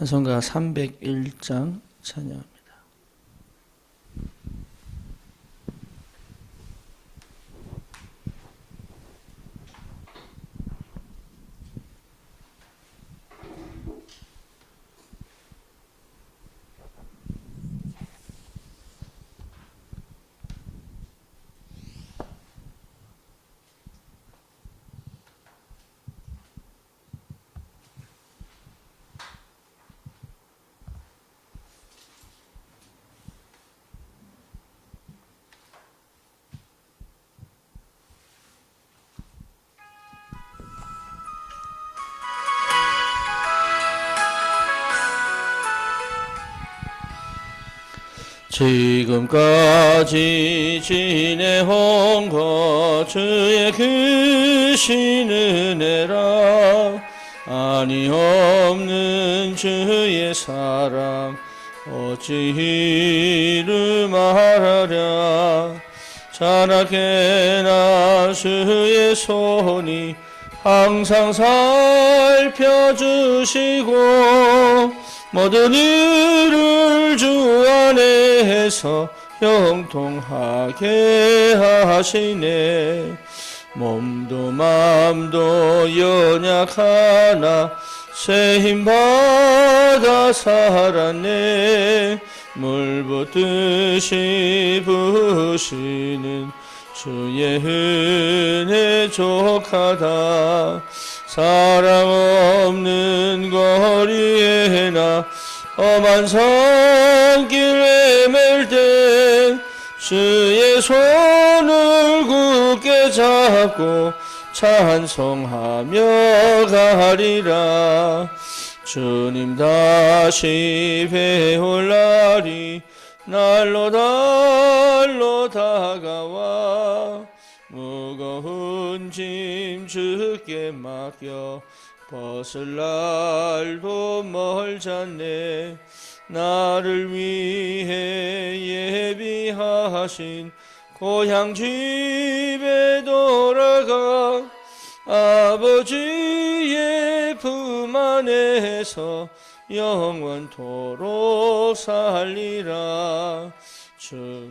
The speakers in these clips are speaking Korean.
찬송가 301장 찬양. 지금까지 지내온 것 주의 크신 은혜라. 아니 없는 주의 사랑 어찌 이루 말하랴. 자나게나 주의 손이 항상 살펴주시고 모든 일을 주 안에서 형통하게 하시네. 몸도 마음도 연약하나 새힘 받아 살았네. 물 붓듯이 부시는 주의 은혜 족하다 사랑 없는 거리에나 험한 산길 헤맬 때 주의 손을 굳게 잡고 찬송하며 가리라. 주님 다시 배울 날이 날로 날로 다가와 짐 주께 맡겨 벗을 날도 멀잖네. 나를 위해 예비하신 고향 집에 돌아가 아버지의 품 안에서 영원토록 살리라. 주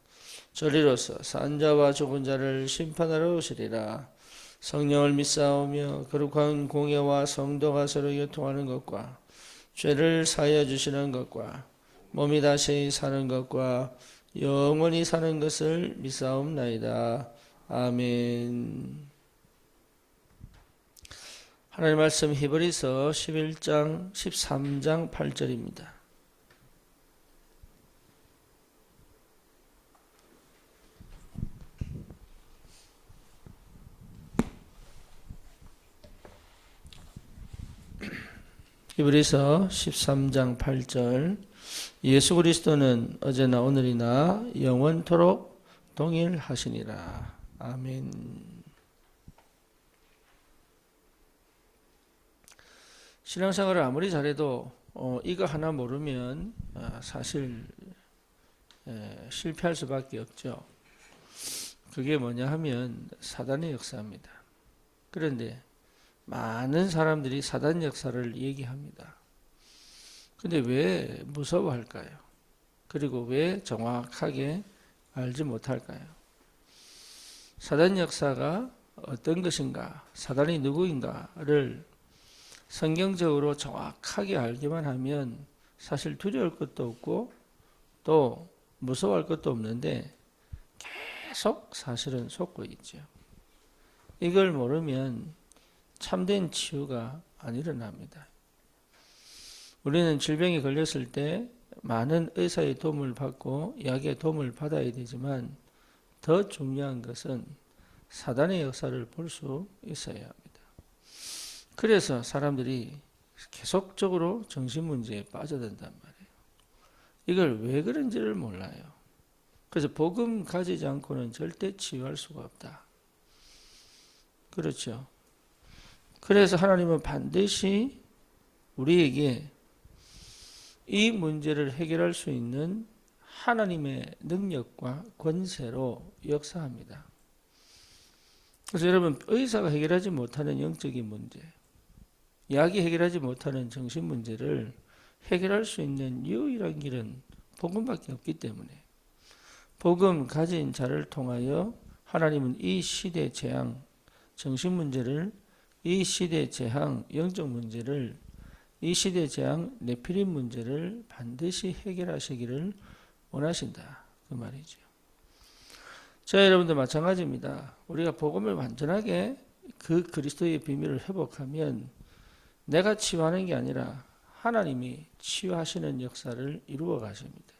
저리로서 산자와 죽은 자를 심판하러 오시리라. 성령을 믿사오며 거룩한 공예와 성도가 서로 교통하는 것과 죄를 사하여 주시는 것과 몸이 다시 사는 것과 영원히 사는 것을 믿사옵나이다. 아멘. 하나님 말씀 히브리서 11장 13장 8절입니다 히브리서 13장 8절 예수 그리스도는 어제나 오늘이나 영원토록 동일하시니라. 아멘. 신앙생활을 아무리 잘해도 어, 이거 하나 모르면 어, 사실 에, 실패할 수밖에 없죠. 그게 뭐냐 하면 사단의 역사입니다. 그런데 많은 사람들이 사단 역사를 얘기합니다. 근데 왜 무서워할까요? 그리고 왜 정확하게 알지 못할까요? 사단 역사가 어떤 것인가, 사단이 누구인가를 성경적으로 정확하게 알기만 하면 사실 두려울 것도 없고 또 무서워할 것도 없는데 계속 사실은 속고 있죠. 이걸 모르면 참된 치유가 안 일어납니다. 우리는 질병에 걸렸을 때 많은 의사의 도움을 받고 약의 도움을 받아야 되지만 더 중요한 것은 사단의 역사를 볼 수 있어야 합니다. 그래서 사람들이 계속적으로 정신 문제에 빠져든단 말이에요. 이걸 왜 그런지를 몰라요. 그래서 복음 가지지 않고는 절대 치유할 수가 없다. 그렇죠. 그래서 하나님은 반드시 우리에게 이 문제를 해결할 수 있는 하나님의 능력과 권세로 역사합니다. 그래서 여러분 의사가 해결하지 못하는 영적인 문제, 약이 해결하지 못하는 정신 문제를 해결할 수 있는 유일한 길은 복음밖에 없기 때문에 복음 가진 자를 통하여 하나님은 이 시대 재앙 정신 문제를 이 시대 재앙 영적 문제를 이 시대 재앙 네피림 문제를 반드시 해결하시기를 원하신다 그 말이죠. 자 여러분들 마찬가지입니다. 우리가 복음을 완전하게 그 그리스도의 비밀을 회복하면 내가 치유하는 게 아니라 하나님이 치유하시는 역사를 이루어 가십니다.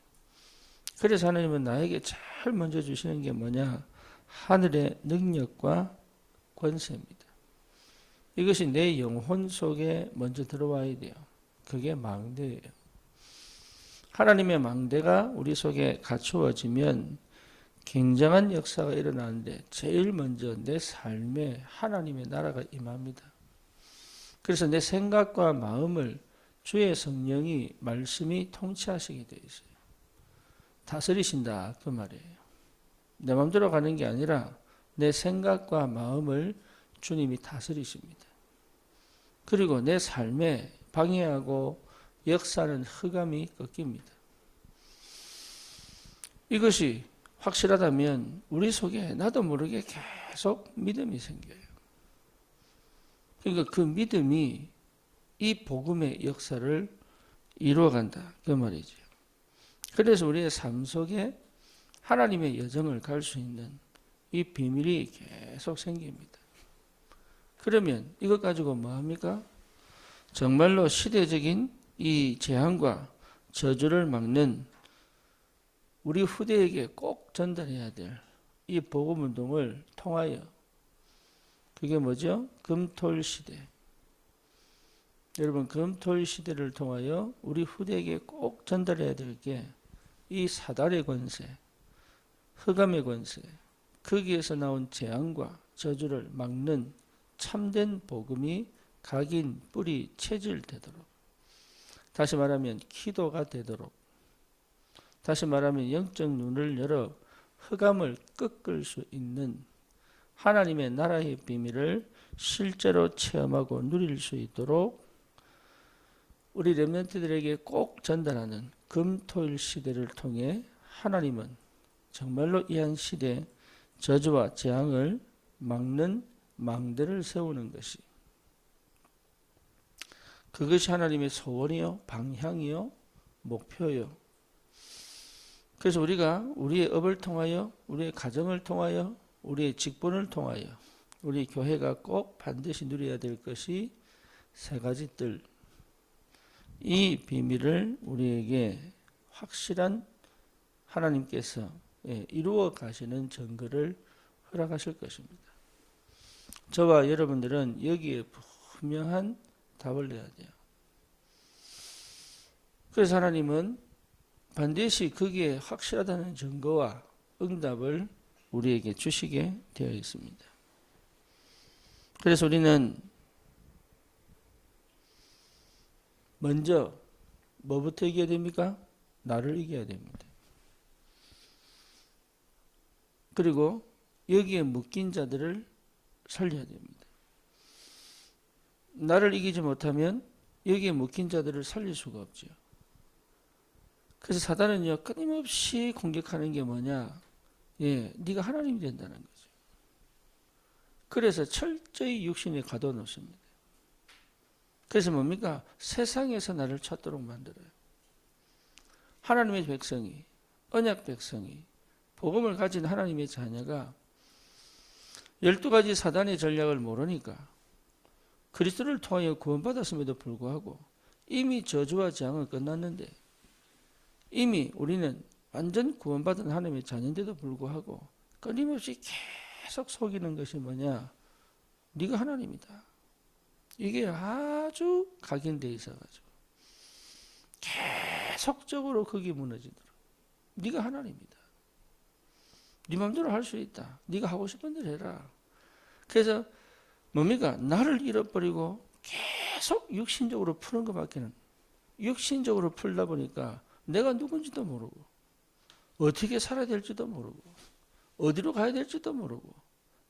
그래서 하나님은 나에게 제일 먼저 주시는 게 뭐냐? 하늘의 능력과 권세입니다. 이것이 내 영혼 속에 먼저 들어와야 돼요. 그게 망대예요. 하나님의 망대가 우리 속에 갖추어지면 굉장한 역사가 일어나는데 제일 먼저 내 삶에 하나님의 나라가 임합니다. 그래서 내 생각과 마음을 주의 성령이 말씀이 통치하시게 되어 있어요. 다스리신다 그 말이에요. 내 마음대로 가는 게 아니라 내 생각과 마음을 주님이 다스리십니다. 그리고 내 삶에 방해하고 역사는 흑암이 꺾입니다. 이것이 확실하다면 우리 속에 나도 모르게 계속 믿음이 생겨요. 그러니까 그 믿음이 이 복음의 역사를 이루어간다. 그 말이죠. 그래서 우리의 삶 속에 하나님의 여정을 갈 수 있는 이 비밀이 계속 생깁니다. 그러면 이것 가지고 뭐 합니까? 정말로 시대적인 이 재앙과 저주를 막는 우리 후대에게 꼭 전달해야 될 이 복음 운동을 통하여 그게 뭐죠? 금토일 시대. 여러분 금토일 시대를 통하여 우리 후대에게 꼭 전달해야 될 게 이 사달의 권세, 흑암의 권세, 거기에서 나온 재앙과 저주를 막는 참된 복음이 각인 뿌리 체질 되도록 다시 말하면 기도가 되도록 다시 말하면 영적 눈을 열어 흑암을 꺾을 수 있는 하나님의 나라의 비밀을 실제로 체험하고 누릴 수 있도록 우리 렘넌트들에게 꼭 전달하는 금토일 시대를 통해 하나님은 정말로 이 한 시대 저주와 재앙을 막는 망대를 세우는 것이 그것이 하나님의 소원이요 방향이요 목표요 그래서 우리가 우리의 업을 통하여 우리의 가정을 통하여 우리의 직분을 통하여 우리 교회가 꼭 반드시 누려야 될 것이 세 가지 뜰. 이 비밀을 우리에게 확실한 하나님께서 예, 이루어 가시는 증거를 허락하실 것입니다. 저와 여러분들은 여기에 분명한 답을 내야 돼요. 그래서 하나님은 반드시 거기에 확실하다는 증거와 응답을 우리에게 주시게 되어 있습니다. 그래서 우리는 먼저 뭐부터 이겨야 됩니까? 나를 이겨야 됩니다. 그리고 여기에 묶인 자들을 살려야 됩니다. 나를 이기지 못하면 여기에 묶인 자들을 살릴 수가 없죠. 그래서 사단은요 끊임없이 공격하는 게 뭐냐? 예, 네가 하나님이 된다는 거죠. 그래서 철저히 육신에 가둬놓습니다. 그래서 뭡니까? 세상에서 나를 찾도록 만들어요. 하나님의 백성이, 언약 백성이, 복음을 가진 하나님의 자녀가 열두 가지 사단의 전략을 모르니까 그리스도를 통하여 구원받았음에도 불구하고 이미 저주와 재앙은 끝났는데 이미 우리는 완전 구원받은 하나님의 자녀인데도 불구하고 끊임없이 계속 속이는 것이 뭐냐? 네가 하나님이다. 이게 아주 각인돼 있어가지고 계속적으로 거기 무너지도록 네가 하나님이다. 네 마음대로 할 수 있다. 네가 하고 싶은 대로 해라. 그래서 뭡니까? 나를 잃어버리고 계속 육신적으로 푸는 것밖에는 육신적으로 풀다 보니까 내가 누군지도 모르고 어떻게 살아야 될지도 모르고 어디로 가야 될지도 모르고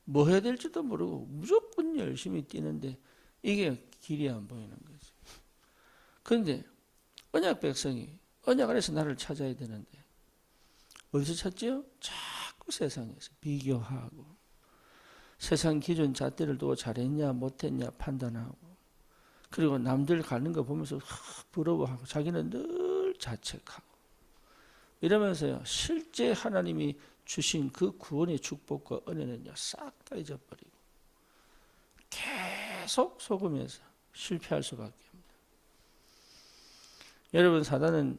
뭐 해야 될지도 모르고 무조건 열심히 뛰는데 이게 길이 안 보이는 거지. 그런데 언약 백성이 언약 안에서 나를 찾아야 되는데 어디서 찾지요? 세상에서 비교하고 세상 기준 잣대를 두고 잘했냐 못했냐 판단하고 그리고 남들 가는 거 보면서 부러워하고 자기는 늘 자책하고 이러면서요 실제 하나님이 주신 그 구원의 축복과 은혜는요 싹 다 잊어버리고 계속 속으면서 실패할 수밖에 없습니다. 여러분 사단은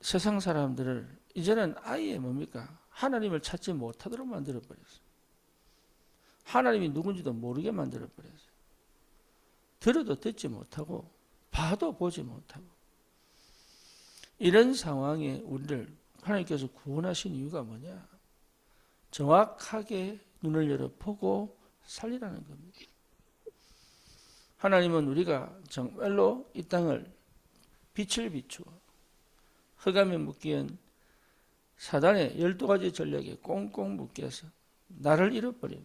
세상 사람들을 이제는 아예 뭡니까 하나님을 찾지 못하도록 만들어 버렸어요. 하나님이 누군지도 모르게 만들어 버렸어요. 들어도 듣지 못하고 봐도 보지 못하고 이런 상황에 우리를 하나님께서 구원하신 이유가 뭐냐? 정확하게 눈을 열어 보고 살리라는 겁니다. 하나님은 우리가 정말로 이 땅을 빛을 비추어 흑암에 묶인 사단의 열두 가지 전략에 꽁꽁 묶여서 나를 잃어버리고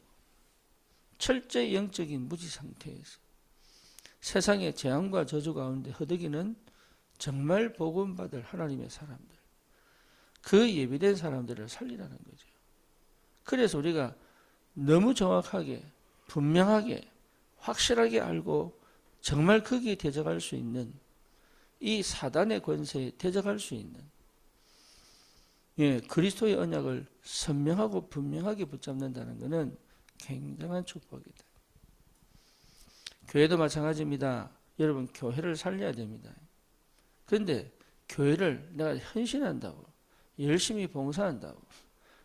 철저히 영적인 무지 상태에서 세상의 재앙과 저주 가운데 허덕이는 정말 복음받을 하나님의 사람들 그 예비된 사람들을 살리라는 거죠. 그래서 우리가 너무 정확하게 분명하게 확실하게 알고 정말 거기에 대적할 수 있는 이 사단의 권세에 대적할 수 있는 예, 그리스도의 언약을 선명하고 분명하게 붙잡는다는 것은 굉장한 축복이다. 교회도 마찬가지입니다. 여러분 교회를 살려야 됩니다. 그런데 교회를 내가 헌신한다고 열심히 봉사한다고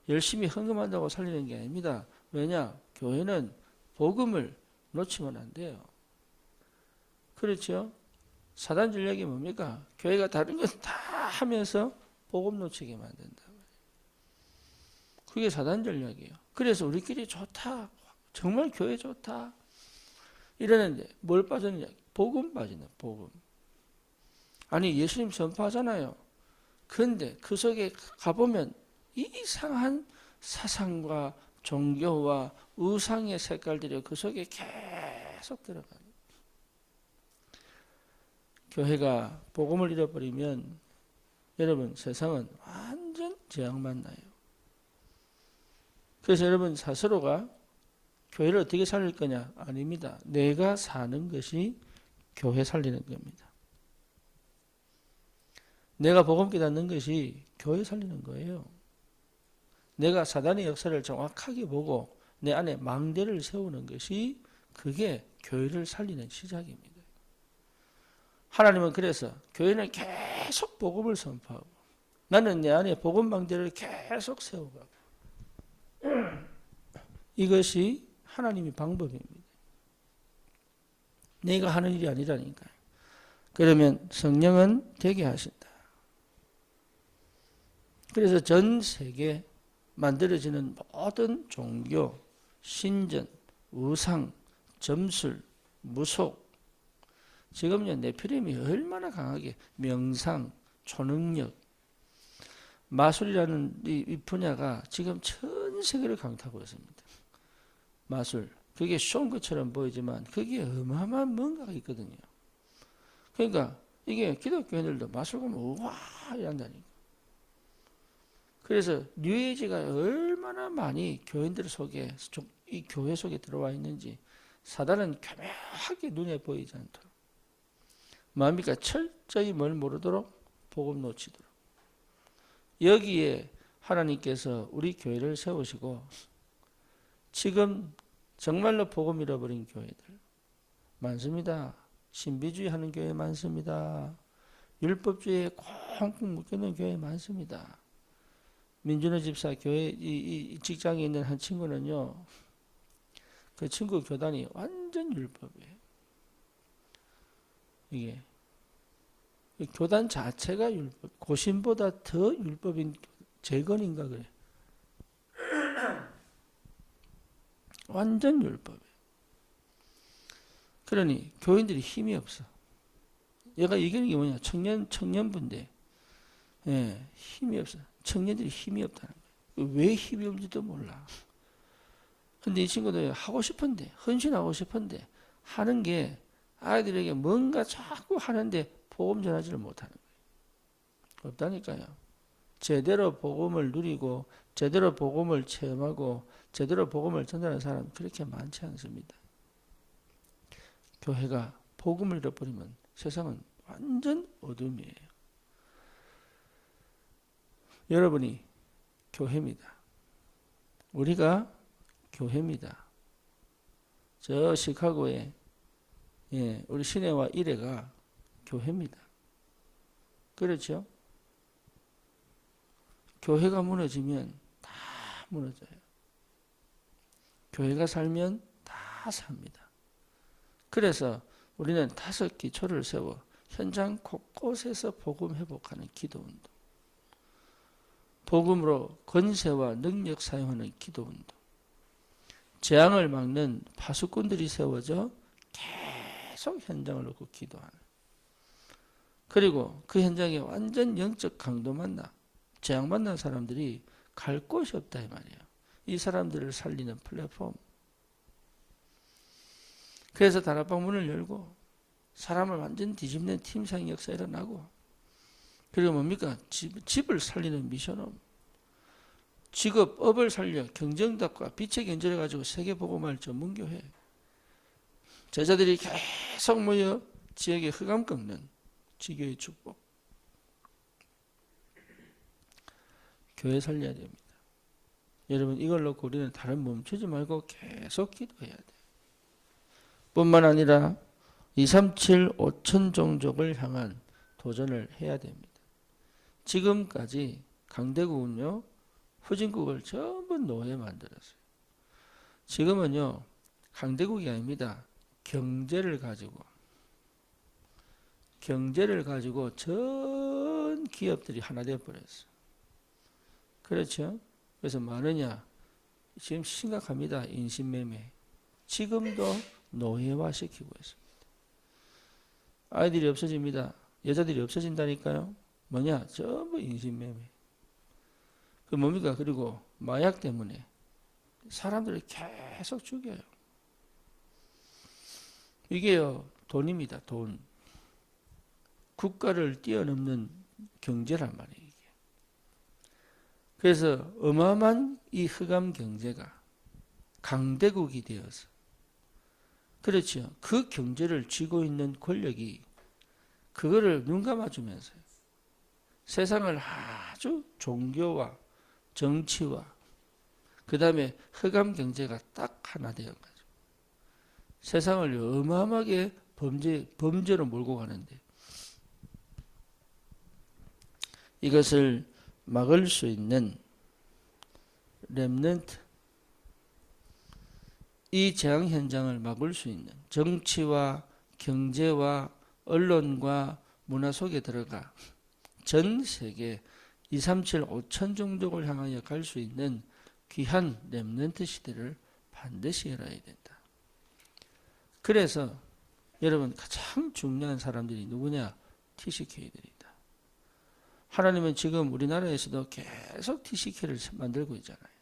열심히 헌금한다고 살리는 게 아닙니다. 왜냐? 교회는 복음을 놓치면 안 돼요. 그렇죠? 사단 전략이 뭡니까? 교회가 다른 건 다 하면서 복음 놓치게 만든다. 그게 사단 전략이에요. 그래서 우리끼리 좋다. 정말 교회 좋다. 이러는데 뭘 빠졌느냐? 복음 빠지네, 복음. 아니, 예수님 선포하잖아요. 그런데 그 속에 가보면 이상한 사상과 종교와 우상의 색깔들이 그 속에 계속 들어가요. 교회가 복음을 잃어버리면 여러분 세상은 완전 재앙만 나요. 그래서 여러분 스스로가 교회를 어떻게 살릴 거냐? 아닙니다. 내가 사는 것이 교회 살리는 겁니다. 내가 복음 깨닫는 것이 교회 살리는 거예요. 내가 사단의 역사를 정확하게 보고 내 안에 망대를 세우는 것이 그게 교회를 살리는 시작입니다. 하나님은 그래서 교회는 계속 복음을 선포하고 나는 내 안에 복음 망대를 계속 세우고 이것이 하나님의 방법입니다. 내가 하는 일이 아니라니까. 그러면 성령은 되게 하신다. 그래서 전 세계 만들어지는 모든 종교, 신전, 우상, 점술, 무속, 지금요 네피림이 얼마나 강하게 명상, 초능력, 마술이라는 이 분야가 지금 전 세계를 강타하고 있습니다. 마술. 그게 쇼인 것처럼 보이지만 그게 어마어마한 뭔가가 있거든요. 그러니까 이게 기독교인들도 마술 가면 우와 이런다니까. 그래서 뉴에이지가 얼마나 많이 교인들 속에 이 교회 속에 들어와 있는지 사단은 교묘하게 눈에 보이지 않도록 마음이가 철저히 뭘 모르도록 복음 놓치도록 여기에 하나님께서 우리 교회를 세우시고 지금 정말로 복음 잃어버린 교회들 많습니다. 신비주의 하는 교회 많습니다. 율법주의에 콩콩 묶여있는 교회 많습니다. 민준호 집사 교회 이, 이 직장에 있는 한 친구는요. 그 친구 교단이 완전 율법이에요. 이게 이 교단 자체가 율법, 고신보다 더 율법인 재건인가 그래. 완전 율법이에요. 그러니 교인들이 힘이 없어. 얘가 이기는 게 뭐냐? 청년 청년부인데, 예, 힘이 없어. 청년들이 힘이 없다는 거예요. 왜 힘이 없는지도 몰라. 근데 이 친구들 하고 싶은데, 헌신하고 싶은데, 하는 게 아이들에게 뭔가 자꾸 하는데 복음 전하지를 못하는 거예요. 없다니까요. 제대로 복음을 누리고, 제대로 복음을 체험하고, 제대로 복음을 전하는 사람 그렇게 많지 않습니다. 교회가 복음을 잃어버리면 세상은 완전 어둠이에요. 여러분이 교회입니다. 우리가 교회입니다. 저 시카고에 예, 우리 시내와 일회가 교회입니다. 그렇죠? 교회가 무너지면 다 무너져요. 교회가 살면 다 삽니다. 그래서 우리는 다섯 기초를 세워 현장 곳곳에서 복음 회복하는 기도 운동. 복음으로 권세와 능력 사용하는 기도 운동. 재앙을 막는 파수꾼들이 세워져 계속 현장을 놓고 기도하는. 그리고 그 현장에 완전 영적 강도 만나 재앙 만난 사람들이 갈 곳이 없다 이 말이에요. 이 사람들을 살리는 플랫폼. 그래서 다락방 문을 열고 사람을 완전 뒤집는 팀상 역사 일어나고 그리고 뭡니까? 집, 집을 살리는 미션업. 직업, 업을 살려 경쟁답과 빛의 견제를 가지고 세계보고말 전문교회. 제자들이 계속 모여 지역에 흑암 꺾는 지교의 축복. 교회 살려야 됩니다. 여러분 이걸 놓고 우리는 다른 멈추지 말고 계속 기도해야 돼요. 뿐만 아니라 237 5천 종족을 향한 도전을 해야 됩니다. 지금까지 강대국은요 후진국을 전부 노예 만들었어요. 지금은요 강대국이 아닙니다. 경제를 가지고 경제를 가지고 전 기업들이 하나 되어 버렸어요. 그렇죠? 그래서 많으냐? 지금 심각합니다. 인신매매. 지금도 노예화 시키고 있습니다. 아이들이 없어집니다. 여자들이 없어진다니까요. 뭐냐? 전부 인신매매. 그 뭡니까? 그리고 마약 때문에 사람들을 계속 죽여요. 이게요, 돈입니다, 돈. 국가를 뛰어넘는 경제란 말이에요. 그래서 어마어마한 이 흑암 경제가 강대국이 되어서 그렇죠. 그 경제를 쥐고 있는 권력이 그거를 눈 감아주면서 세상을 아주 종교와 정치와 그 다음에 흑암 경제가 딱 하나 되어 세상을 어마어마하게 범죄 범죄로 몰고 가는데 이것을 막을 수 있는 렘넌트 이 재앙 현장을 막을 수 있는 정치와 경제와 언론과 문화 속에 들어가 전 세계 237 5천 종족을 향하여 갈 수 있는 귀한 렘넌트 시대를 반드시 열어야 된다. 그래서 여러분 가장 중요한 사람들이 누구냐? TCK들이다. 하나님은 지금 우리나라에서도 계속 TCK를 만들고 있잖아요.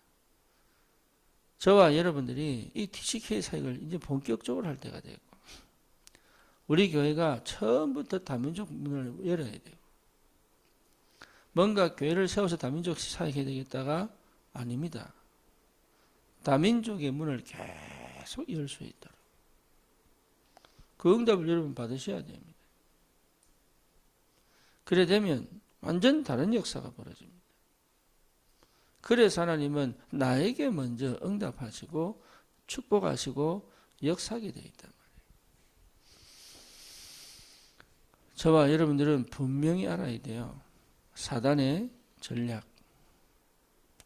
저와 여러분들이 이 TCK 사역을 이제 본격적으로 할 때가 되고, 우리 교회가 처음부터 다민족 문을 열어야 돼요. 뭔가 교회를 세워서 다민족 사역해야 되겠다가 아닙니다. 다민족의 문을 계속 열 수 있도록. 그 응답을 여러분 받으셔야 됩니다. 그래 되면 완전 다른 역사가 벌어집니다. 그래서 하나님은 나에게 먼저 응답하시고 축복하시고 역사하게 되어 있단 말이에요. 저와 여러분들은 분명히 알아야 돼요. 사단의 전략.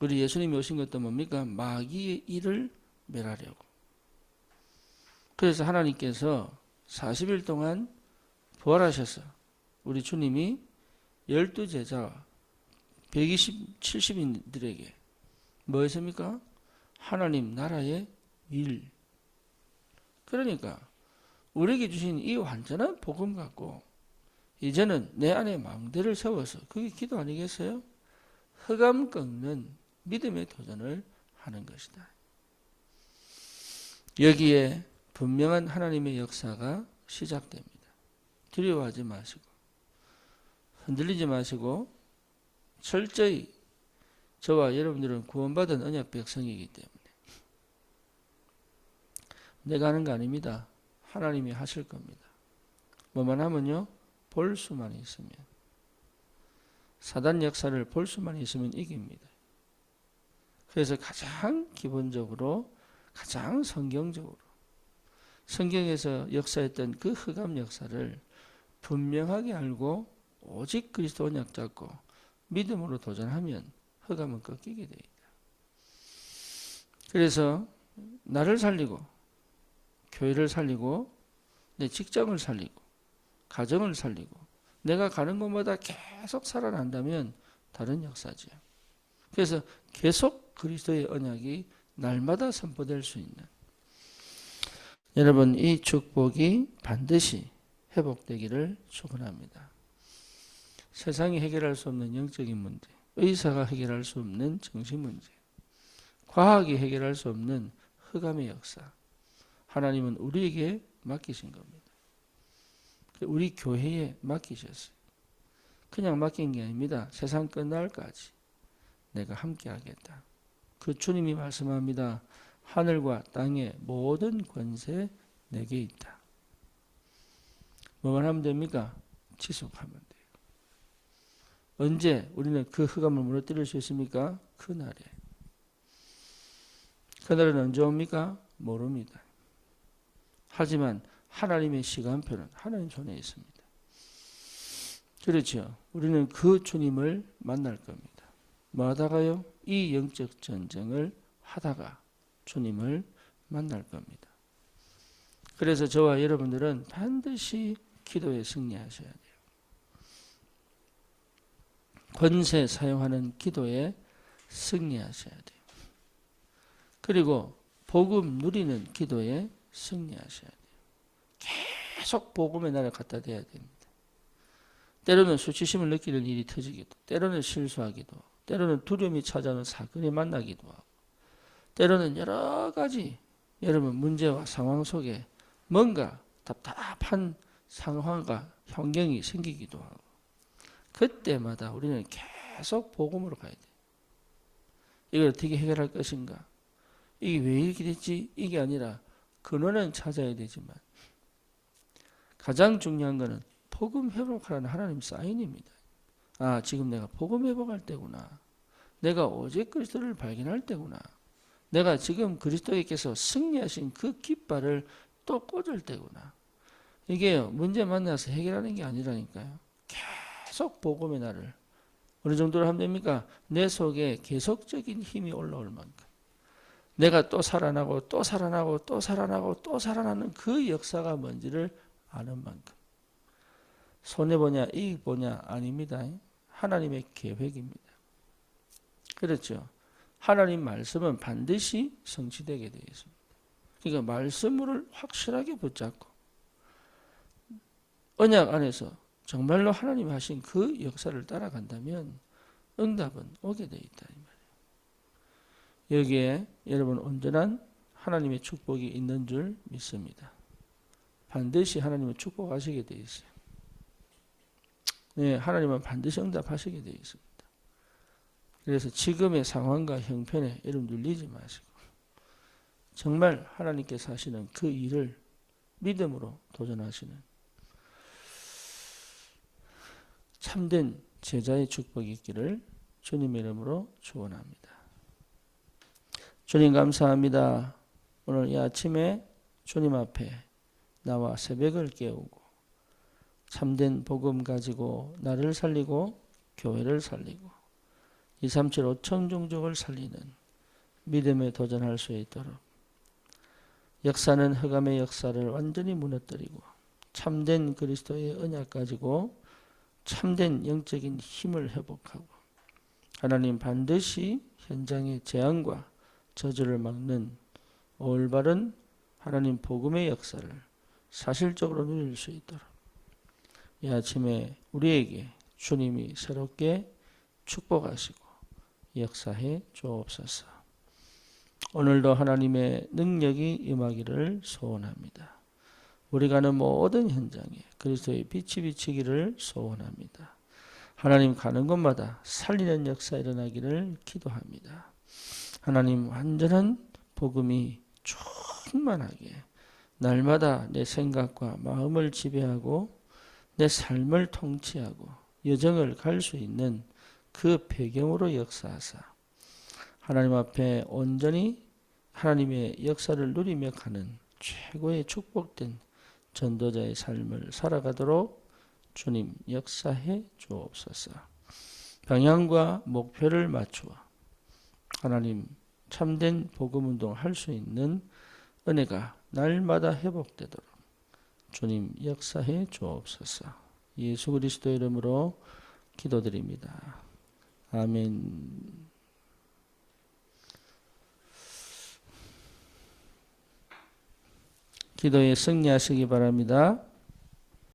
우리 예수님이 오신 것도 뭡니까? 마귀의 일을 멸하려고. 그래서 하나님께서 40일 동안 부활하셔서 우리 주님이 열두 제자와 120, 70인들에게 뭐 했습니까? 하나님 나라의 일. 그러니까 우리에게 주신 이 완전한 복음 갖고 이제는 내 안에 망대를 세워서 그게 기도 아니겠어요? 흑암 꺾는 믿음의 도전을 하는 것이다. 여기에 분명한 하나님의 역사가 시작됩니다. 두려워하지 마시고 흔들리지 마시고 철저히 저와 여러분들은 구원받은 언약 백성이기 때문에 내가 하는 거 아닙니다. 하나님이 하실 겁니다. 뭐만 하면요 볼 수만 있으면 사단 역사를 볼 수만 있으면 이깁니다. 그래서 가장 기본적으로 가장 성경적으로 성경에서 역사했던 그 흑암 역사를 분명하게 알고 오직 그리스도 언약 잡고 믿음으로 도전하면 흑암은 꺾이게 있다. 그래서 나를 살리고 교회를 살리고 내 직장을 살리고 가정을 살리고 내가 가는 곳마다 계속 살아난다면 다른 역사지요. 그래서 계속 그리스도의 언약이 날마다 선포될 수 있는 여러분 이 축복이 반드시 회복되기를 축원합니다. 세상이 해결할 수 없는 영적인 문제, 의사가 해결할 수 없는 정신 문제, 과학이 해결할 수 없는 흑암의 역사. 하나님은 우리에게 맡기신 겁니다. 우리 교회에 맡기셨어요. 그냥 맡긴 게 아닙니다. 세상 끝날까지 내가 함께 하겠다. 그 주님이 말씀합니다. 하늘과 땅의 모든 권세 내게 있다. 뭐만 하면 됩니까? 지속하면 돼요. 언제 우리는 그 흑암을 무너뜨릴 수 있습니까? 그날에. 그날은 언제 옵니까? 모릅니다. 하지만 하나님의 시간표는 하나님 손에 있습니다. 그렇죠. 우리는 그 주님을 만날 겁니다. 뭐 하다가요? 이 영적 전쟁을 하다가 주님을 만날 겁니다. 그래서 저와 여러분들은 반드시 기도에 승리하셔야 돼요. 권세 사용하는 기도에 승리하셔야 돼요. 그리고 복음 누리는 기도에 승리하셔야 돼요. 계속 복음의 나를 갖다 대야 됩니다. 때로는 수치심을 느끼는 일이 터지기도, 때로는 실수하기도, 때로는 두려움이 찾아오는 사건이 만나기도 하고, 때로는 여러 가지 여러분 문제와 상황 속에 뭔가 답답한 상황과 환경이 생기기도 하고, 그때마다 우리는 계속 복음으로 가야 돼. 이걸 어떻게 해결할 것인가? 이게 왜 이렇게 됐지? 이게 아니라 근원은 찾아야 되지만 가장 중요한 것은 복음 회복하라는 하나님 사인입니다. 아, 지금 내가 복음 회복할 때구나. 내가 오직 그리스도를 발견할 때구나. 내가 지금 그리스도께서 승리하신 그 깃발을 또 꽂을 때구나. 이게 문제 만나서 해결하는 게 아니라니까요. 계속 복음의 날을 어느 정도로 하면 됩니까? 내 속에 계속적인 힘이 올라올 만큼. 내가 또 살아나고 또 살아나고 또 살아나고 또 살아나는 그 역사가 뭔지를 아는 만큼. 손해보냐, 이익보냐, 아닙니다. 하나님의 계획입니다. 그렇죠. 하나님 말씀은 반드시 성취되게 되어 있습니다. 그러니까 말씀을 확실하게 붙잡고 언약 안에서 정말로 하나님 하신 그 역사를 따라간다면 응답은 오게 되어 있다. 여기에 여러분 온전한 하나님의 축복이 있는 줄 믿습니다. 반드시 하나님은 축복하시게 되어 있어요. 네, 하나님은 반드시 응답하시게 되어 있습니다. 그래서 지금의 상황과 형편에 여러분 눌리지 마시고 정말 하나님께서 하시는 그 일을 믿음으로 도전하시는 참된 제자의 축복이 있기를 주님의 이름으로 축원합니다. 주님 감사합니다. 오늘 이 아침에 주님 앞에 나와 새벽을 깨우고 참된 복음 가지고 나를 살리고 교회를 살리고 237 5천 종족을 살리는 믿음에 도전할 수 있도록 역사는 흑암의 역사를 완전히 무너뜨리고 참된 그리스도의 언약 가지고 참된 영적인 힘을 회복하고 하나님 반드시 현장의 재앙과 저주를 막는 올바른 하나님 복음의 역사를 사실적으로 누릴 수 있도록 이 아침에 우리에게 주님이 새롭게 축복하시고 역사해 주옵소서. 오늘도 하나님의 능력이 임하기를 소원합니다. 우리 가는 모든 현장에 그리스도의 빛이 비치기를 소원합니다. 하나님 가는 곳마다 살리는 역사 일어나기를 기도합니다. 하나님 완전한 복음이 충만하게 날마다 내 생각과 마음을 지배하고 내 삶을 통치하고 여정을 갈 수 있는 그 배경으로 역사하사 하나님 앞에 온전히 하나님의 역사를 누리며 가는 최고의 축복된 전도자의 삶을 살아가도록 주님 역사해 주옵소서. 방향과 목표를 맞추어 하나님 참된 복음 운동 할 수 있는 은혜가 날마다 회복되도록 주님 역사해 주옵소서. 예수 그리스도 이름으로 기도드립니다. 아멘. 기도에 승리하시기 바랍니다.